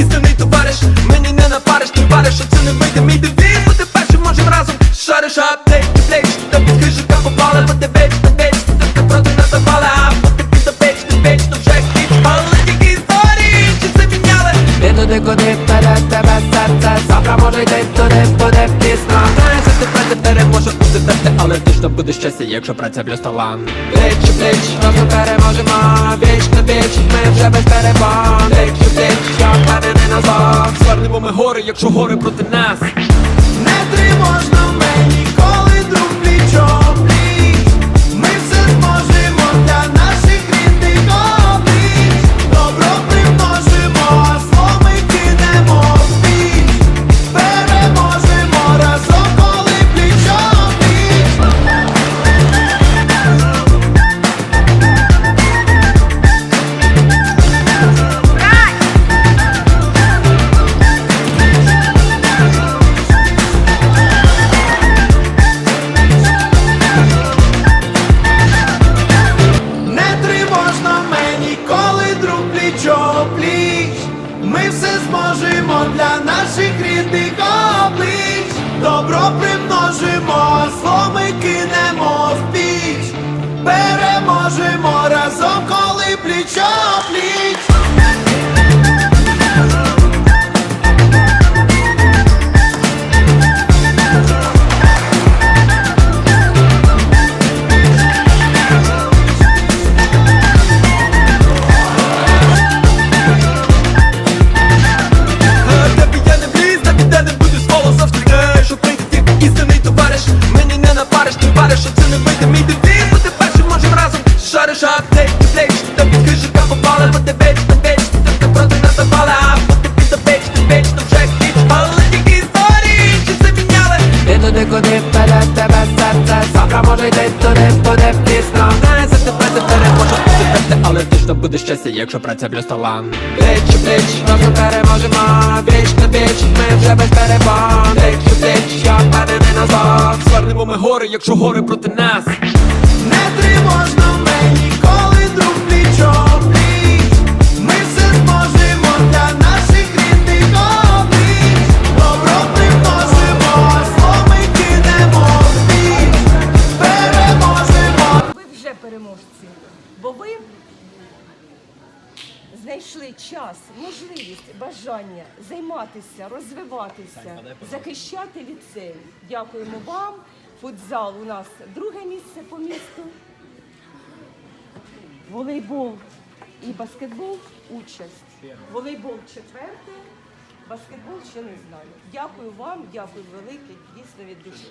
істинний товариш. Мені не напариш, ти вариш, що це не вийде. Мій девіз Бути першим можем разом шариш аптек, ти плеч Та під хижика попала, бо ти веч, ти веч Ти ти проти нас запала, а поки ти запеч, ти веч, то вже хіч Але тільки історії, чи це міняли? Ти туди, куди вперед тебе серце. Завтра може йти туди, буде пізно. Знаєш, ти праця переможе бути терти Але точно буде щастя, якщо праця плюс талант Плеч у плеч, разом переможемо гори, гори проти Ми все зможемо для наших рідних облич. Добро примножимо, зло ти то вже Але тільки історії, чи це міняли? Ти туди, куди вперед тебе серце Завтра може йти туди, буде пізно. Знаєш, що ти праця переможе бути терти Але точно буде щастя, якщо праця плюс талант Плеч у разом переможемо. Віч на віч, ми вже без перебон Плеч у я впевнений назад Звернемо ми гори, якщо гори проти нас. Не тривожно ви знайшли час, можливість, бажання займатися, розвиватися, захищати ліцей. Дякуємо вам. Футзал у нас друге місце по місту. Волейбол і баскетбол участь. Волейбол четверте, баскетбол ще не знаю. Дякую вам, дякую велике, дійсно від душі.